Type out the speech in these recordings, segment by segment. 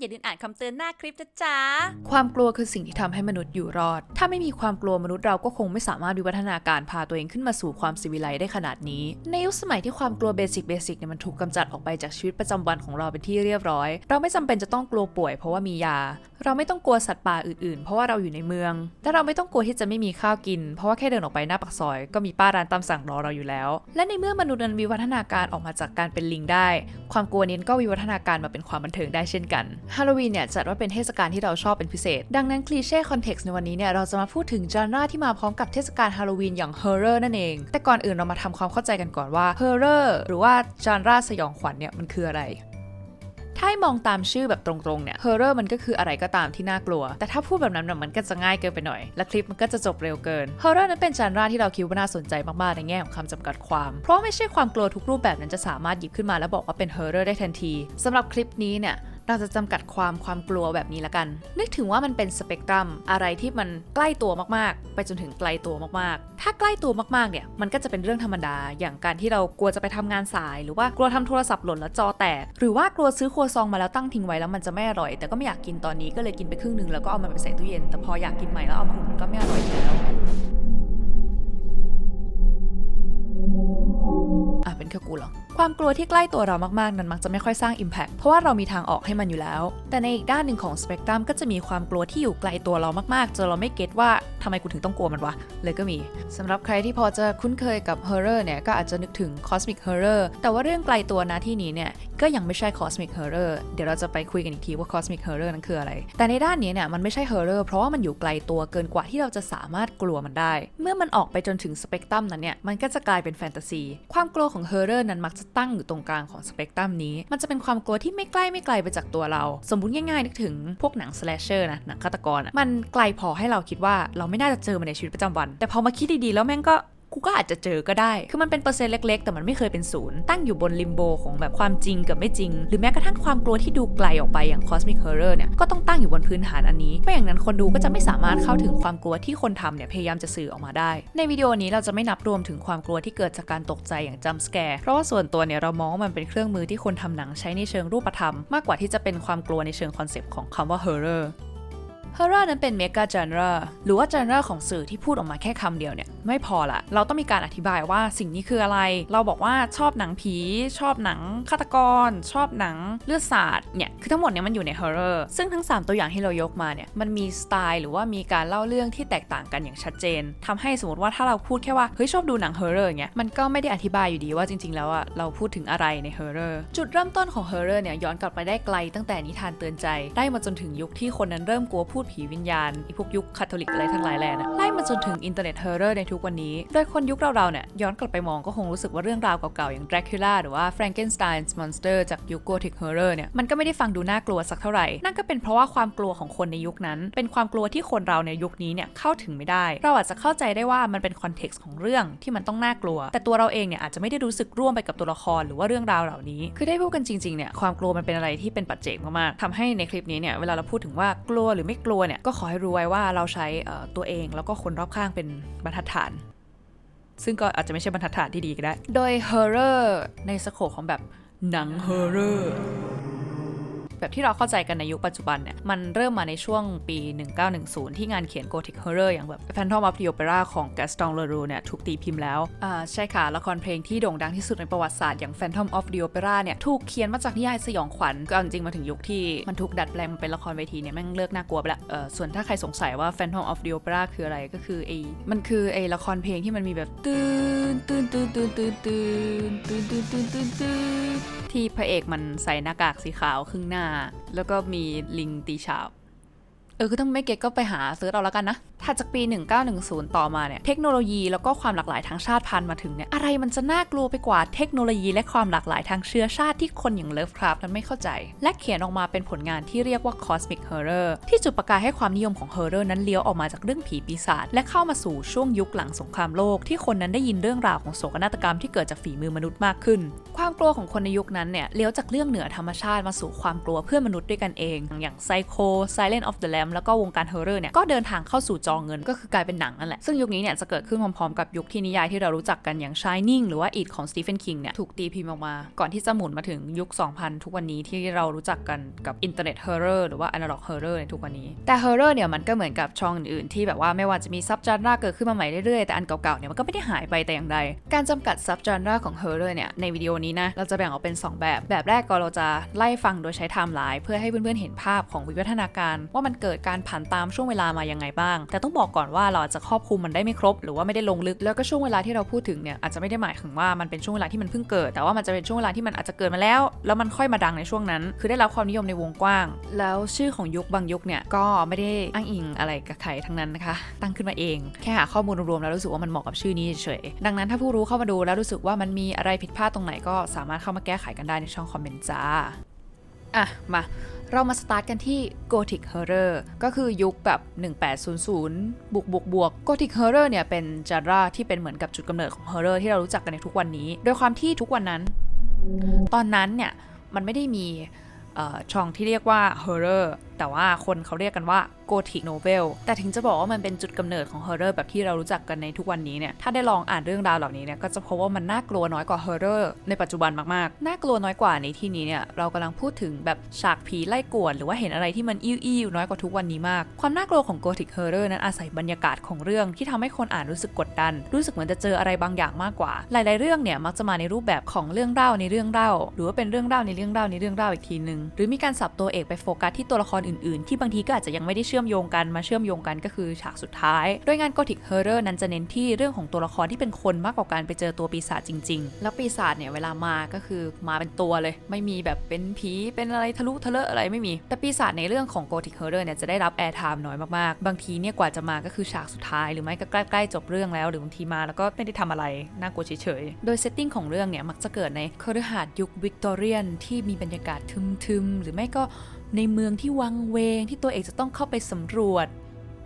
อย่าลืมอ่านคำเตือนหน้าคลิปนะจ๊ะ ความกลัวคือสิ่งที่ทำให้มนุษย์อยู่รอด ถ้าไม่มีความกลัวมนุษย์เราก็คงไม่สามารถวิวัฒนาการพาตัวเองขึ้นมาสู่ความสิวิไลได้ขนาดนี้ ในยุคสมัยที่ความกลัวเบสิกเบสิกเนี่ยมันถูกกำจัดออกไปจากชีวิตประจำวันของเราเป็นที่เรียบร้อย เราไม่จำเป็นจะต้องกลัวป่วยเพราะว่ามียา เราไม่ต้องกลัวสัตว์ป่าอื่นๆ เพราะว่าเราอยู่ในเมือง และเราไม่ต้องกลัวที่จะไม่มีข้าวกิน เพราะว่าแค่เดินออกไปหน้าปากซอยก็มีป้าร้านตามสั่งรอเราอยู่แล้ว และในเมื่อมนุษย์นั้นวิวัฒนาการออกมาจากการเป็นลิงได้ ความกลัวนี้ก็วิวัฒนาการมาเป็นความบันเทิงได้เช่นกันฮาโลวีนเนี่ยจัดว่าเป็นเทศกาลที่เราชอบเป็นพิเศษ ดังนั้นคลีเช่คอนเท็กซ์ในวันนี้เนี่ยเราจะมาพูดถึงจานราที่มาพร้อมกับเทศกาลฮาโลวีนอย่างเฮอร์เรอร์นั่นเอง แต่ก่อนอื่นเรามาทำความเข้าใจกันก่อนว่าเฮอร์เรอร์หรือว่าจานราสยองขวัญเนี่ยมันคืออะไรถ้ามองตามชื่อแบบตรงๆ เนี่ย horror มันก็คืออะไรก็ตามที่น่ากลัว แต่ถ้าพูดแบบนั้นน่ะมันก็จะง่ายเกินไปหน่อย และคลิปมันก็จะจบเร็วเกิน horror นั้นเป็นจานราที่เราคิดว่าน่าสนใจมากๆ ในแง่ของคำจำกัดความ เพราะไม่ใช่ความกลัวทุกรูปแบบนั้นจะสามารถหยิบขึ้นมาแล้วบอกว่าเป็น horror ได้ทันทีสำหรับคลิปนี้เนี่ย เราจะจำกัดความความกลัวแบบนี้ละกัน นึกถึงว่ามันเป็นสเปกตรัมอะไรที่มันใกล้ตัวมากๆ ไปจนถึงไกลตัวมากๆ ถ้าใกล้ตัวมากๆเนี่ยมันก็จะเป็นเรื่องธรรมดา อย่างการที่เรากลัวจะไปทำงานสาย หรือว่ากลัวทำโทรศัพท์หล่นแล้วจอแตก หรือว่ากลัวซื้อครัวซองมาแล้วตั้งทิ้งไว้แล้วมันจะไม่อร่อย แต่ก็ไม่อยากกินตอนนี้ก็เลยกินไปครึ่งหนึงแล้วก็เอามันไปใส่ตู้เย็นแต่พออยากกินใหม่แล้วเอามาอุ่นมันก็ไม่อร่อยแล้วอะเป็นแค่กูเหรอความกลัวที่ใกล้ตัวเรามากๆ นั้นมักจะไม่ค่อยสร้าง Impact เพราะว่าเรามีทางออกให้มันอยู่แล้ว แต่ในอีกด้านหนึ่งของสเปกตรัมก็จะมีความกลัวที่อยู่ไกลตัวเรามากๆจนเราไม่เก็ตว่าทำไมกูถึงต้องกลัวมันวะ เลยก็มีสำหรับใครที่พอจะคุ้นเคยกับ Horror เนี่ยก็อาจจะนึกถึง Cosmic Horror แต่ว่าเรื่องไกลตัวนะที่นี้เนี่ยก็ยังไม่ใช่ Cosmic Horror เดี๋ยวเราจะไปคุยกันอีกทีว่า Cosmic Horror นั้นคืออะไร แต่ในด้านนี้เนี่ยมันไม่ใช่ Horror เพราะว่ามันอยู่ไกลตัวเกินกว่าที่เราจะสามารถกลัวมันได้ เมื่อมันออกไปจนถึงสเปกตรัมนั้นเนี่ยมันก็จะกลายเป็นแฟนตาซีความกลัวของ Horror นั้นมักจะตั้งอยู่ตรงกลางของสเปกตรัมนี้ มันจะเป็นความกลัวที่ไม่ใกล้ไม่ไกลไปจากตัวเรา สมมุติง่ายๆนึกถึงพวกหนังสแลชเชอร์นะหนังฆาตกรอะมันไกลพอให้เราคิดว่าเราไม่น่าจะเจอมันในชีวิตประจำวัน แต่พอมาคิดดีๆแล้วแม่งก็ กูก็อาจจะเจอก็ได้ คือมันเป็นเปอร์เซ็นต์เล็ก ๆ แต่มันไม่เคยเป็นศูนย์ ตั้งอยู่บนลิมโบของแบบความจริงกับไม่จริง หรือแม้กระทั่งความกลัวที่ดูไกลออกไปอย่าง Cosmic Horror เนี่ย ก็ต้องตั้งอยู่บนพื้นฐานอันนี้ ไม่อย่างนั้นคนดูก็จะไม่สามารถเข้าถึงความกลัวที่คนทำเนี่ยพยายามจะสื่อออกมาได้ ในวิดีโอนี้เราจะไม่นับรวมถึงความกลัวที่เกิดจากการตกใจอย่าง jump scare เพราะว่าส่วนตัวเนี่ยเรามองว่ามันเป็นเครื่องมือที่คนทำหนังใช้ในเชิงรูปธรรม มากกว่าที่จะเป็นความกลัวในเชิงคอนเซปต์ของคำว่า horror ฮอร์เรอร์นั้นเป็นเมกาจ a นราหรือว่าจ a นราของสื่อที่พูดออกมาแค่คำเดียวเนี่ย ไม่พอละเราต้องมีการอธิบายว่าสิ่งนี้คืออะไร เราบอกว่าชอบหนังผี ชอบหนังฆาตกร ชอบหนังเลือดสาดเนี่ยคือทั้งหมดเนี่ยมันอยู่ในฮอร์เรอร์ซึ่งทั้ง 3 ตัวอย่างที่เรายกมาเนี่ยมันมีสไตล์หรือว่ามีการเล่าเรื่องที่แตกต่างกันอย่างชัดเจนทำให้สมมติว่าถ้าเราพูดแค่ว่าเฮ้ยชอบดูหนังฮอร์เรอร์เงี้ยมันก็ไม่ได้อธิบายอยู่ดีว่าจริง ๆ แล้วอะเราพูดถึงอะไรในฮอร์เรอร์จุดเริ่มต้นของฮอร์เรอร์เนี่ยย้อนกลับไปได้ไกลตั้งแต่นิทานเตือนใจ ได้มาจนถึงยุคที่คนนั้นเริ่มกลัวพูดผีวิญญาณพวกยุคคาทอลิกอะไรทั้งหลายแหล่นะไล่มาจนถึงอินเทอร์เน็ตเฮอร์เรอร์ในทุกวันนี้ โดยคนยุคเราๆเนี่ยย้อนกลับไปมองก็คงรู้สึกว่าเรื่องราวเก่าๆอย่าง Dracula หรือว่า Frankenstein's Monster จากยุค Gothic Horror เนี่ยมันก็ไม่ได้ฟังดูน่ากลัวสักเท่าไหร่ นั่นก็เป็นเพราะว่าความกลัวของคนในยุคนั้น เป็นความกลัวที่คนเราในยุคนี้เนี่ยเข้าถึงไม่ได้ เราอาจจะเข้าใจได้ว่ามันเป็นคอนเท็กซ์ของเรื่องที่มันต้องน่ากลัว แต่ตัวเราเองเนี่ยอาจจะไม่ได้รู้สึกร่วมไปกับตัวละครหรือว่าเรื่องราวเหล่านี้ คือได้พูดกันจริงๆเนี่ยความกลัวมันเป็นอะไรที่เป็นปัจเจกมากๆทำให้ในคลิปนี้เนี่ยเวลาเราพูดถึงว่ากลัวหรือไม่กลัวเนี่ยก็ขอให้รู้ไว้ว่าเราใช้ตัวเองแล้วก็คนรอบข้างเป็นบรรทัดฐาน ซึ่งก็อาจจะไม่ใช่บรรทัดฐานที่ดีก็ได้ โดย horror ในสโคปของแบบหนัง horror แบบที่เราเข้าใจกันในยุคปัจจุบันเนี่ยมันเริ่มมาในช่วงปี 1910 ที่งานเขียน Gothic Horror อย่างแบบ Phantom of the Opera ของ Gaston Leroux เนี่ยถูกตีพิมพ์แล้วอ่าใช่ค่ะ ละครเพลงที่โด่งดังที่สุดในประวัติศาสตร์อย่าง Phantom of the Opera เนี่ยถูกเขียนมาจากนิยายสยองขวัญก็จริงมาถึงยุคที่มันถูกดัดแปลงมาเป็นละครเวทีเนี่ยแม่งเลิกน่ากลัวไปละเออส่วนถ้าใครสงสัยว่า Phantom of the Opera คืออะไรก็คือไอ้มันคือไอ้ละครเพลงที่มันมีแบบตื่นตื่นตื่นตื่นตื่นตื่นตื่นตื่นตื่นตื่นตื่นที่พระเอกมันใส่หน้ากากสีขาวครึ่งหน้าแล้วก็มีลิงตีฉาบ เออ คือถ้าไม่เก็ตก็ไปหาเซิร์ชเอาแล้วกันนะ ถัดจากปี 1910 ต่อมาเนี่ยเทคโนโลยีแล้วก็ความหลากหลายทางชาติพันธุ์มาถึงเนี่ยอะไรมันจะน่ากลัวไปกว่าเทคโนโลยีและความหลากหลายทางเชื้อชาติที่คนอย่างเลิฟคราฟนั้นไม่เข้าใจ และเขียนออกมาเป็นผลงานที่เรียกว่า Cosmic Horror ที่จุดประกายให้ความนิยมของ Horror นั้นเลี้ยวออกมาจากเรื่องผีปีศาจและเข้ามาสู่ช่วงยุคหลังสงครามโลก ที่คนนั้นได้ยินเรื่องราวของโศกนาฏกรรมที่เกิดจากฝีมือมนุษย์มากขึ้น ความกลัวของคนในยุคนั้นเนี่ยเลี้ยวจากเรื่องเหนือธรรมชาติมาสู่ความกลัวเพื่อนมนุษย์ด้วยกันเอง อย่าง Psycho Silent of the Lamb แล้วก็วงการ Horror เนี่ยก็เดินทางเข้าสู่จอเงินก็คือกลายเป็นหนังนั่นแหละ ซึ่งยุคนี้เนี่ยจะเกิดขึ้นพร้อมๆกับยุคที่นิยายที่เรารู้จักกันอย่าง Shining หรือว่า It ของ Stephen King เนี่ยถูกตีพิมพ์ออกมา ก่อนที่จะหมุนมาถึงยุค 2000 ทุกวันนี้ที่เรารู้จักกันกับ Internet Horror หรือว่า Analog Horror ในทุกวันนี้ แต่ Horror เนี่ยมันก็เหมือนกับช่องอื่นๆที่แบบว่าไม่ว่าจะมีซับจานราเกิดขึ้นมาใหม่เรื่อยๆแต่อันเก่าๆเนี่ยมันก็ไม่ได้หายไปแต่อย่างใด การจำกัดซับจานราของ Horror เนี่ยในวิดีโอนี้นะเราจะแบ่งออกเป็น 2 แบบ แบบแรกก็เราจะไล่ฟังโดยใช้ไทม์ไลน์เพื่อให้เพื่อนๆเห็นภาพของวิวัฒนาการ ว่ามันเกิดการผันตามช่วงเวลามายังไงบ้าง แต่ต้องบอกก่อนว่าเราอาจจะครอบคลุมมันได้ไม่ครบ หรือว่าไม่ได้ลงลึกแล้วก็ช่วงเวลาที่เราพูดถึงเนี่ยอาจจะไม่ได้หมายถึงว่ามันเป็นช่วงเวลาที่มันเพิ่งเกิด แต่ว่ามันจะเป็นช่วงเวลาที่มันอาจจะเกิดมาแล้ว แล้วมันค่อยมาดังในช่วงนั้น คือได้รับความนิยมในวงกว้าง แล้วชื่อของยุคบางยุคเนี่ยก็ไม่ได้อ้างอิงอะไรกับใครทั้งนั้นนะคะ ตั้งขึ้นมาเอง แค่หาข้อมูลรวมๆแล้วรู้สึกว่ามันเหมาะกับชื่อนี้เฉยดังนั้นถ้าผู้รู้เข้ามาดูแล้วรู้สึกว่ามันมีอะไรผิดพลาดตรงไหนก็สามารถเข้ามาแก้ไขกันได้ในช่องคอมเมนต์จ้าอะมา เรามาสตาร์ทกันที่ Gothic Horror ก็คือยุคแบบ 1800 บวกบวกบวก Gothic Horror เนี่ยเป็นจาราที่เป็นเหมือนกับจุดกำเนิดของ Horror ที่เรารู้จักกันในทุกวันนี้ โดยความที่ทุกวันนั้น ตอนนั้นเนี่ยมันไม่ได้มีช่องที่เรียกว่า Horror แต่ว่าคนเขาเรียกกันว่า Gothic Novel แต่ถึงจะบอกว่ามันเป็นจุดกำเนิดของ Horror แบบที่เรารู้จักกันในทุกวันนี้เนี่ยถ้าได้ลองอ่านเรื่องราวเหล่านี้เนี่ยก็จะพบว่ามันน่ากลัวน้อยกว่า Horror ในปัจจุบันมากๆ น่ากลัวน้อยกว่าในที่นี้เนี่ยเรากำลังพูดถึงแบบฉากผีไล่กวดหรือว่าเห็นอะไรที่มันอิ่วๆน้อยกว่าทุกวันนี้มาก ความน่ากลัวของ Gothic Horror นั้นอาศัยบรรยากาศของเรื่องที่ทำให้คนอ่านรู้สึกกดดัน รู้สึกเหมือนจะเจออะไรบางอย่างมากกว่า หลาย ๆ เรื่องเนี่ยมักจะมาในรูปแบบของเรื่องเล่าในเรื่องเล่า หรือว่าเป็นเรื่องเล่าในเรื่องเล่าในเรื่องเล่าอีกทีนึงหรือมีการสับตัวเอกไปโฟกัสที่ตัวละครอื่นๆ ที่บางทีก็อาจจะยังไม่ได้เชื่อมโยงกันมาเชื่อมโยงกันก็คือฉากสุดท้าย โดยงาน Gothic Horror นั้นจะเน้นที่เรื่องของตัวละครที่เป็นคนมากกว่าการไปเจอตัวปีศาจจริง ๆ แล้วปีศาจเนี่ยเวลามาก็คือมาเป็นตัวเลย ไม่มีแบบเป็นผีเป็นอะไรทะลุทะเลอะอะไรไม่มี แต่ปีศาจในเรื่องของ Gothic Horror เนี่ยจะได้รับแอร์ไทม์น้อยมากๆ บางทีเนี่ยกว่าจะมาก็คือฉากสุดท้ายหรือไม่ก็ใกล้ๆจบเรื่องแล้ว หรือบางทีมาแล้วก็ไม่ได้ทำอะไรน่ากลัวเฉยๆ โดยเซตติ้งของเรื่องเนี่ยมักจะเกิดในคฤหาสน์ยุควิกตอเรียนที่มีบรรยากาศทึมๆหรือไม่ก็ ในเมืองที่วังเวงที่ตัวเอกจะต้องเข้าไปสำรวจ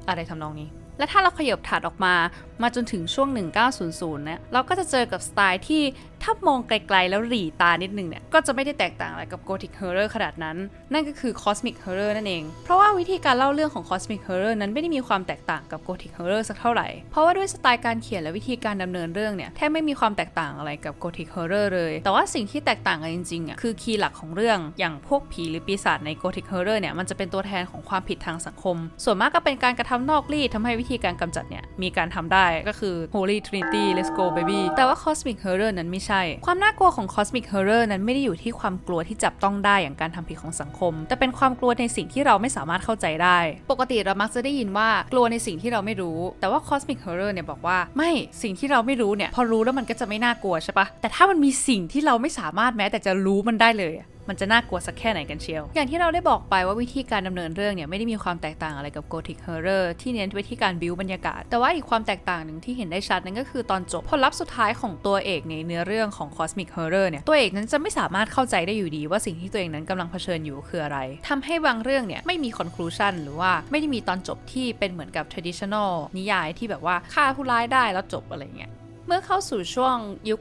อะไรทำนองนี้ และถ้าเราขยับถัดออกมามาจนถึงช่วง 1900เนี่ยเราก็จะเจอกับสไตล์ที่ ถ้ามองไกลๆแล้วหลีตานิดนึงเนี่ย ก็จะไม่ได้แตกต่างอะไรกับ Gothic Horror ขนาดนั้น นั่นก็คือ Cosmic Horror นั่นเอง เพราะว่าวิธีการเล่าเรื่องของ Cosmic Horror นั้นไม่ได้มีความแตกต่างกับ Gothic Horror สักเท่าไหร่ เพราะว่าด้วยสไตล์การเขียนและวิธีการดำเนินเรื่องเนี่ยแทบไม่มีความแตกต่างอะไรกับ Gothic Horror เลย แต่ว่าสิ่งที่แตกต่างกันจริงๆอะคือคีย์หลักของเรื่องอย่างพวกผีหรือปีศาจใน Gothic Horror เนี่ยมันจะเป็นตัวแทนของความผิดทางสังคม ส่วนมากก็เป็นการกระทำนอกรีดทำให้วิธีการกำจัดเนี่ยมีการทำได้ก็คือ Holy Trinity Let's go baby แต่ว่า Cosmic Horror นั้นไม่ใช่ความน่ากลัวของ Cosmic Horror นั้นไม่ได้อยู่ที่ความกลัวที่จับต้องได้อย่างการทำผิดของสังคม แต่เป็นความกลัวในสิ่งที่เราไม่สามารถเข้าใจได้ ปกติเรามักจะได้ยินว่ากลัวในสิ่งที่เราไม่รู้ แต่ว่า Cosmic Horror เนี่ยบอกว่าไม่สิ่งที่เราไม่รู้เนี่ยพอรู้แล้วมันก็จะไม่น่ากลัวใช่ปะแต่ถ้ามันมีสิ่งที่เราไม่สามารถแม้แต่จะรู้มันได้เลย มันจะน่ากลัวสักแค่ไหนกันเชียว อย่างที่เราได้บอกไปว่าวิธีการดำเนินเรื่องเนี่ยไม่ได้มีความแตกต่างอะไรกับ Gothic Horror ที่เน้นไปที่การบิวบรรยากาศ แต่ว่าอีกความแตกต่างหนึ่งที่เห็นได้ชัดนั่นก็คือตอนจบผลลัพธ์สุดท้ายของตัวเอกในเนื้อเรื่องของ Cosmic Horror เนี่ยตัวเอกนั้นจะไม่สามารถเข้าใจได้อยู่ดีว่าสิ่งที่ตัวเองนั้นกำลังเผชิญอยู่คืออะไรทำให้บางเรื่องเนี่ยไม่มี conclusion หรือว่าไม่ได้มีตอนจบที่เป็นเหมือนกับ traditional นิยายที่แบบว่าฆ่าผู้ร้ายได้แล้วจบอะไรเงี้ย เมื่อเข้าสู่ช่วงยุค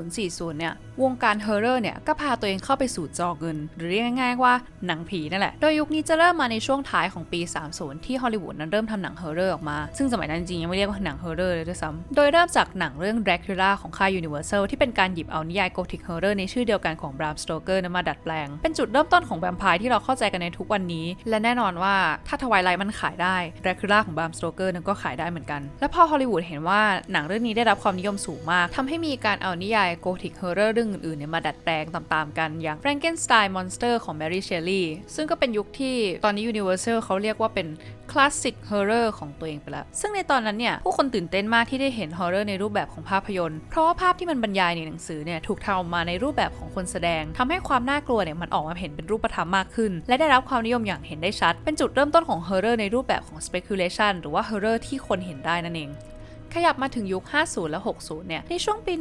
30-40 เนี่ย วงการฮอร์เรอร์เนี่ย ก็พาตัวเองเข้าไปสู่จอเงิน หรือเรียกง่ายๆว่าหนังผีนั่นแหละ โดยยุคนี้จะเริ่มมาในช่วงท้ายของปี 30 ที่ฮอลลีวูดนั้นเริ่มทำหนังฮอร์เรอร์ออกมา ซึ่งสมัยนั้นจริงยังไม่เรียกว่าหนังฮอร์เรอร์เลยด้วยซ้ำโดยเริ่มจากหนังเรื่อง Dracula ของค่าย Universal ที่เป็นการหยิบเอานิยาย Gothic Horror ในชื่อเดียวกันของ Bram Stoker นั้นมาดัดแปลง เป็นจุดเริ่มต้นของแวมไพร์ที่เราเข้าใจกันในทุกวันนี้ และแน่นอนว่าถ้าทวายไลท์มันขายได้ Dracula ของ Bram Stoker นั้นก็ขายได้เหมือนกัน และพอฮอลลีวูดเห็นว่าหนังเรื่องนี้ได้รับความนิยมสูงมากทำให้มีการเอานิยาย Gothic Horror เรื่องอื่นๆมาดัดแปลงตามๆกันอย่าง Frankenstein Monster ของ Mary Shelley ซึ่งก็เป็นยุคที่ตอนนี้ Universal เขาเรียกว่าเป็นคลาสสิกฮอร์เรอร์ของตัวเองไปแล้ว ซึ่งในตอนนั้นเนี่ย ผู้คนตื่นเต้นมากที่ได้เห็นฮอร์เรอร์ในรูปแบบของภาพยนตร์ เพราะว่าภาพที่มันบรรยายในหนังสือเนี่ย ถูกทำออกมาในรูปแบบของคนแสดงทำให้ความน่ากลัวเนี่ยมันออกมาเห็นเป็นรูปธรรมมากขึ้น และได้รับความนิยมอย่างเห็นได้ชัด เป็นจุดเริ่มต้นของฮอร์เรอร์ในรูปแบบของ speculation หรือว่าฮอร์เรอร์ที่คนเห็นได้นั่นเอง ขยับมาถึงยุค 50 และ 60 เนี่ย ในช่วงปี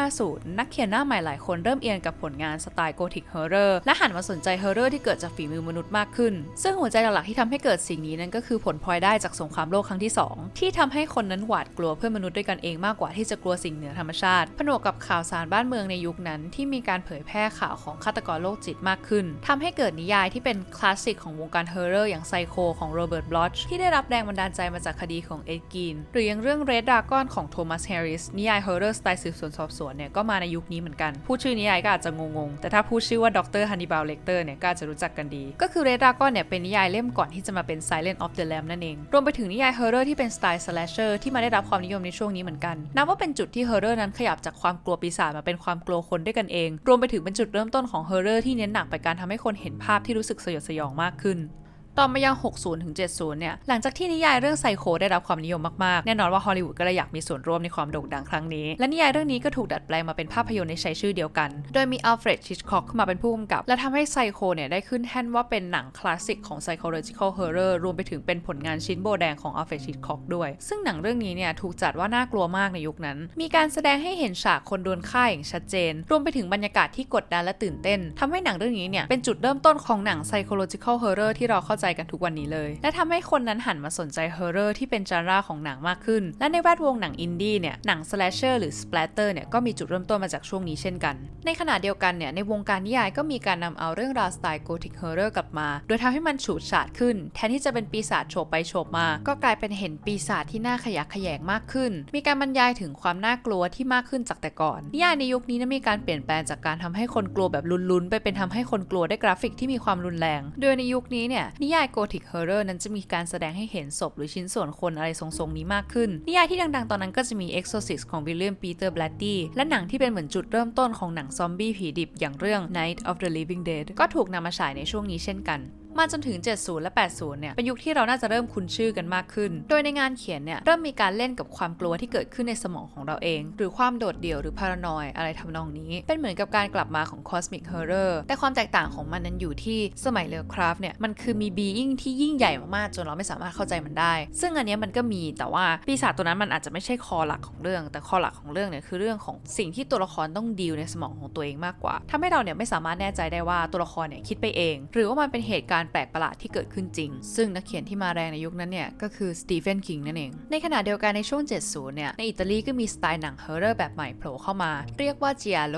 1950 นักเขียนหน้าใหม่หลายคนเริ่มเอียนกับผลงานสไตล์โกธิกฮอร์เรอร์และหันมาสนใจเฮอร์เรอร์ที่เกิดจากฝีมือมนุษย์มากขึ้น ซึ่งหัวใจหลักๆที่ทำให้เกิดสิ่งนี้นั่นก็คือผลพลอยได้จากสงครามโลกครั้งที่ 2 ที่ทำให้คนนั้นหวาดกลัวเพื่อนมนุษย์ด้วยกันเองมากกว่าที่จะกลัวสิ่งเหนือธรรมชาติ ผนวกกับข่าวสารบ้านเมืองในยุคนั้น ที่มีการเผยแพร่ข่าวของฆาตกรโรคจิตมากขึ้นทำให้เกิดนิยายที่เป็นคลาสสิกของวงการฮอร์เรอร์อย่างไซโคของโรเบิร์ตบลอชที่ได้รับแรงบันดาลใจมาจากคดีของเอ็ดกีนหรือยังเรื่อง Red Dragon ของโทมัสแฮร์ริสนิยายฮอร์เรอร์สไตล์สืบสวนสอบสวนเนี่ยก็มาในยุคนี้เหมือนกัน พูดชื่อนิยายก็อาจจะงงๆ แต่ถ้าพูดชื่อว่าดรฮันนิบาลเลกเตอร์เนี่ยก็อาจจะรู้จักกันดี ก็คือ Red Dragon เนี่ยเป็นนิยายเล่มก่อนที่จะมาเป็น Silent of the Lamb นั่นเอง รวมไปถึงนิยายฮอร์เรอร์ที่เป็นสไตล์ slasher ที่มาได้รับความนิยมในช่วงนี้เหมือนกันนับว่าเป็นจุดที่ฮอร์เรอร์นั้นขยับจากความกลัวปีศาจมาเป็นความกลัวคนด้วยกันเอง รวมไปถึงเป็นจุดเริ่มต้นของฮอร์เรอร์ที่เน้นหนักไปการทำให้คนเห็นภาพที่รู้สึกสยดสยองมากขึ้น ต่อมายัง 60ถึง70 เนี่ย หลังจากที่นิยายเรื่องไซโคได้รับความนิยมมากๆ แน่นอนว่าฮอลลีวูดก็เลยอยากมีส่วนร่วมในความโด่งดังครั้งนี้ และนิยายเรื่องนี้ก็ถูกดัดแปลงมาเป็นภาพยนตร์ในใช้ชื่อเดียวกัน โดยมีอัลเฟรดฮิชคอกเข้ามาเป็นผู้กำกับ และทำให้ไซโคเนี่ยได้ขึ้นแท่นว่าเป็นหนังคลาสสิกของ psychological horror รวมไปถึงเป็นผลงานชิ้นโบแดงของอัลเฟรดฮิชคอกด้วย ซึ่งหนังเรื่องนี้เนี่ยถูกจัดว่าน่ากลัวมากในยุคนั้น มีการแสดงให้เห็นฉากคนโดนฆ่าอย่างชัดเจน รวมไปถึงบรรยากาศที่กดดันและตื่นเต้นทำให้หนังเรื่องนี้เนี่ยเป็นจุดเริ่มต้นของหนัง psychological horror ที่เราเข้าใจกันทุกวันนี้เลย และทำให้คนนั้นหันมาสนใจ horror ที่เป็นจาราของหนังมากขึ้น และในแวดวงหนังอินดี้เนี่ยหนัง slasher หรือ splatter เนี่ยก็มีจุดเริ่มต้นมาจากช่วงนี้เช่นกัน ในขณะเดียวกันเนี่ยในวงการนิยายก็มีการนำเอาเรื่องราวสไตล์ gothic horror กลับมา โดยทำให้มันฉูดฉาดขึ้น แทนที่จะเป็นปีศาจโฉบไปโฉบมา ก็กลายเป็นเห็นปีศาจที่น่าขยะแขยงมากขึ้น มีการบรรยายถึงความน่ากลัวที่มากขึ้นจากแต่ก่อนนิยายในยุคนี้นั้นมีการเปลี่ยนแปลงจากการทำให้คนกลัวแบบลุ้นๆไปเป็นทำให้คนกลัวได้กราฟิกที่มีความรุนแรง โดยในยุคนี้เนี่ยนิยายโกธิกฮอร์เรอร์นั้นจะมีการแสดงให้เห็นศพหรือชิ้นส่วนคนอะไรทรงๆนี้มากขึ้น นิยายที่ดังๆ ตอนนั้นก็จะมี Exorcist ของวิลเลียมปีเตอร์แบลตตี้และหนังที่เป็นเหมือนจุดเริ่มต้นของหนังซอมบี้ผีดิบอย่างเรื่อง Night of the Living Dead ก็ถูกนำมาฉายในช่วงนี้เช่นกัน มาจนถึง 70 และ 80 เนี่ย เป็นยุคที่เราน่าจะเริ่มคุ้นชื่อกันมากขึ้น โดยในงานเขียนเนี่ย เริ่มมีการเล่นกับความกลัวที่เกิดขึ้นในสมองของเราเอง หรือความโดดเดี่ยวหรือพารานอยอะไรทำนองนี้ เป็นเหมือนกับการกลับมาของ Cosmic Horror แต่ความแตกต่างของมันนั้นอยู่ที่สมัยเลอคราฟเนี่ย มันคือมีบีอิงที่ยิ่งใหญ่มากๆ จนเราไม่สามารถเข้าใจมันได้ ซึ่งอันนี้มันก็มีแต่ว่าปีศาจตัวนั้นมันอาจจะไม่ใช่คอหลักของเรื่อง แต่คอหลักของเรื่องเนี่ยคือเรื่องของสิ่งที่ตัวละครต้องดีลในสมองของตัวเองมากกว่าทำให้เราเนี่ยไม่สามารถแน่ใจได้ว่าตัวละครเนี่ยคิดไปเอง หรือว่ามันเป็นเหตุการณแปลกประหลาดที่เกิดขึ้นจริง ซึ่งนักเขียนที่มาแรงในยุคนั้นเนี่ยก็คือสตีเฟนคิงนั่นเอง ในขณะเดียวกันในช่วง 70 เนี่ย ในอิตาลีก็มีสไตล์หนังฮอร์เรอร์แบบใหม่โผล่เข้ามา เรียกว่าจิอาโล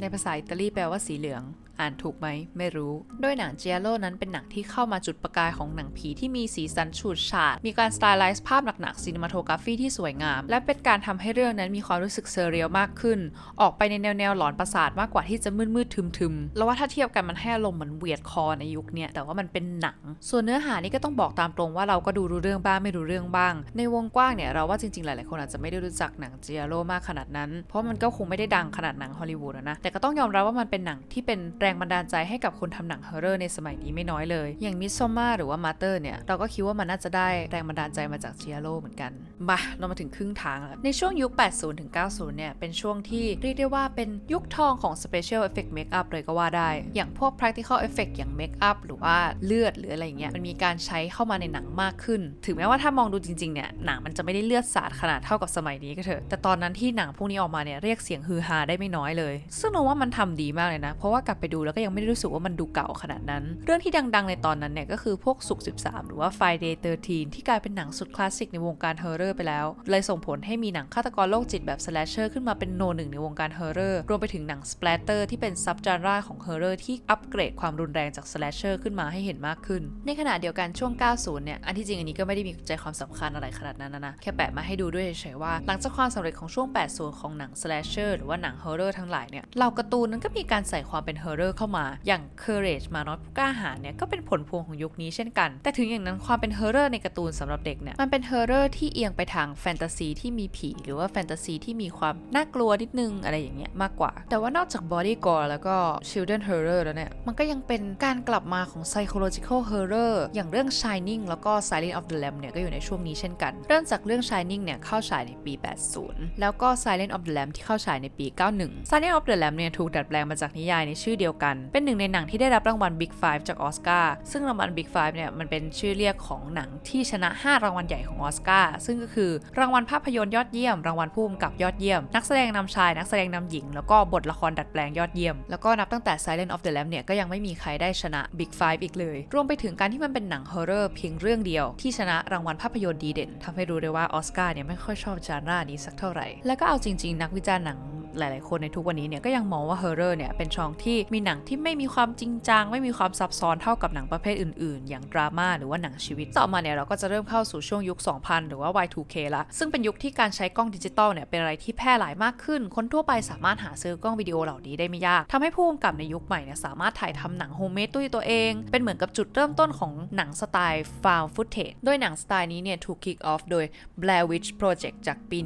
ในภาษาอิตาลีแปลว่าสีเหลือง อ่านถูกไหมไม่รู้ โดยหนัง Giallo นั้นเป็นหนังที่เข้ามาจุดประกายของหนังผีที่มีสีสันฉูดฉาด มีการสไตล์ไลซ์ภาพหนักๆซีนิมาโทกราฟีที่สวยงาม และเป็นการทำให้เรื่องนั้นมีความรู้สึกเซอร์เรียลมากขึ้น ออกไปในแนวแนวหลอนประสาทมากกว่าที่จะมืดๆทึมๆแล้วว่าถ้าเทียบกันมันให้อารมณ์เหมือนเวียดคอในยุคนี้แต่ว่ามันเป็นหนัง ส่วนเนื้อหานี่ก็ต้องบอกตามตรงว่าเราก็ดูรู้เรื่องบ้างไม่รู้เรื่องบ้าง ในวงกว้างเนี่ยเราว่าจริงๆหลายๆคนอาจจะไม่ได้รู้จักหนัง Giallo มากขนาดนั้น เพราะมันก็คงไม่ได้ดังขนาดหนังฮอลลีวูดนะแต่ก็ต้องยอมรับว่ามันเป็นหนังที่เป็นแรงบันดาลใจให้กับคนทำหนังฮอร์เรอร์ในสมัยนี้ไม่น้อยเลย อย่างมิ s ซอมมาหรือว่ามาเตอร์เนี่ย เราก็คิดว่ามันน่าจะได้แรงบันดาลใจมาจาก Giallo เหมือนกัน มาเรามาถึงครึ่งทางแล้ว ในช่วงยุค 80ถึง90 เนี่ย เป็นช่วงที่เรียกได้ว่าเป็นยุคทองของ Special Effect Makeup เลยก็ว่าได้ อย่างพวก Practical Effect อย่าง Makeup หรือว่าเลือดหรืออะไรเงี้ย มันมีการใช้เข้ามาในหนังมากขึ้น ถึงแม้ว่าถ้ามองดูจริงๆ เนี่ย หนังมันจะไม่ได้เลือดสาดขนาดเท่ากับสมัยนี้ก็เถอะ แต่ตอนนั้นที่หนังพวกนี้ออกมาเนี่ย เรียกเสียงฮือฮาได้ไม่น้อยเลย ซึ่งนว่ามันทำดีมากเลยนะ เพราะว่ากลับไปดูแล้วก็ยังไม่ได้รู้สึกว่ามันดูเก่าขนาดนั้น เรื่องที่ดัง ๆ ในตอนนั้นเนี่ยก็คือพวกสุก13 หรือว่า Friday 13 ที่กลายเป็นหนังสุดคลาสสิกในวงการฮอร์เรอร์ไปแล้วเลยส่งผลให้มีหนังฆาตกรโรคจิตแบบ slasher ขึ้นมาเป็นโนหนึ่งในวงการฮอร์เรอร์รวมไปถึงหนัง splatter ที่เป็นซับจาราของฮอร์เรอร์ที่อัปเกรดความรุนแรงจาก slasher ขึ้นมาให้เห็นมากขึ้น ในขณะเดียวกันช่วง 90 เนี่ยอันที่จริงอันนี้ก็ไม่ได้มีใจความสำคัญอะไรขนาดนั้นนะแค่แปะมาให้ดูด้วยเฉยๆว่าหลังจากความสำเร็จของช่วง 80 ของหนัง slasher หรือว่าหนังฮอร์เรอร์ทั้งหลายเนี่ยเหล่าการ์ตูนนั้นก็มีการใส่ความเป็นฮอร์เรอร์เข้ามา อย่าง courage มานอตกล้าหาญเนี่ยก็เป็นผลพวงของยุคนี้เช่นกัน แต่ถึงอย่างนั้นความเป็นฮอร์เรอร์ในการ์ตูนสำหรับเด็กเนี่ยมันเป็นฮอร์เรอร์ที่เอียงไปทางแฟนตาซีที่มีผี หรือว่าแฟนตาซีที่มีความน่ากลัวนิดนึงอะไรอย่างเงี้ยมากกว่า แต่ว่านอกจาก body gore แล้วก็ children horror แล้วเนี่ยมันก็ยังเป็นการกลับมาของ psychological horror อย่างเรื่อง shining แล้วก็ silent of the lamb เนี่ยก็อยู่ในช่วงนี้เช่นกัน เริ่มจากเรื่อง shining เนี่ยเข้าฉายในปี 80 แล้วก็ silent of the lamb ที่เข้าฉายในปี 91 silent of the lamb เนี่ยถูกดัดแปลงมาจากนิยายในชื่อเดียวยวกัน เป็นหนึ่งในหนังที่ได้รับรางวัล Big Five จากออสการ์ซึ่งรางวัล Big Five เนี่ยมันเป็นชื่อเรียกของหนังที่ชนะ 5 รางวัลใหญ่ของออสการ์ซึ่งก็คือรางวัลภาพยนตร์ยอดเยี่ยม รางวัลผู้กำกับยอดเยี่ยม นักแสดงนำชาย นักแสดงนำหญิง แล้วก็บทละครดัดแปลงยอดเยี่ยม แล้วก็นับตั้งแต่ Silent of the Lamb เนี่ยก็ยังไม่มีใครได้ชนะ Big Five อีกเลย รวมไปถึงการที่มันเป็นหนังฮอร์เรอร์เพียงเรื่องเดียว ที่ชนะรางวัลภาพยนตร์ดีเด่นทำให้รู้ได้ว่าออสการ์เนี่ยไม่ค่อยชอบจานรานี้สักเท่าไหร่แล้วก็เอาจริง ๆ นักวิจารณ์หนังหลาย ๆ คนในทุกวันนี้เนี่ยก็ยังมองว่า Horror เนี่ยเป็นช่องที่มีหนังที่ไม่มีความจริงจัง ไม่มีความซับซ้อนเท่ากับหนังประเภทอื่นๆ อย่างดราม่าหรือว่าหนังชีวิต ต่อมาเนี่ยเราก็จะเริ่มเข้าสู่ช่วงยุค 2000 หรือว่า Y2K ละซึ่งเป็นยุคที่การใช้กล้องดิจิตอลเนี่ยเป็นอะไรที่แพร่หลายมากขึ้น คนทั่วไปสามารถหาซื้อกล้องวิดีโอเหล่านี้ได้ไม่ยากทำให้ผู้กำกับในยุคใหม่เนี่ยสามารถถ่ายทำหนังโฮมเมดด้วยตัวเอง เป็นเหมือนกับจุดเริ่มต้นของหนังสไตล์ found footage โดยหนังสไตล์นี้เนี่ยถูก kick off โดย Blair Witch Project จากปี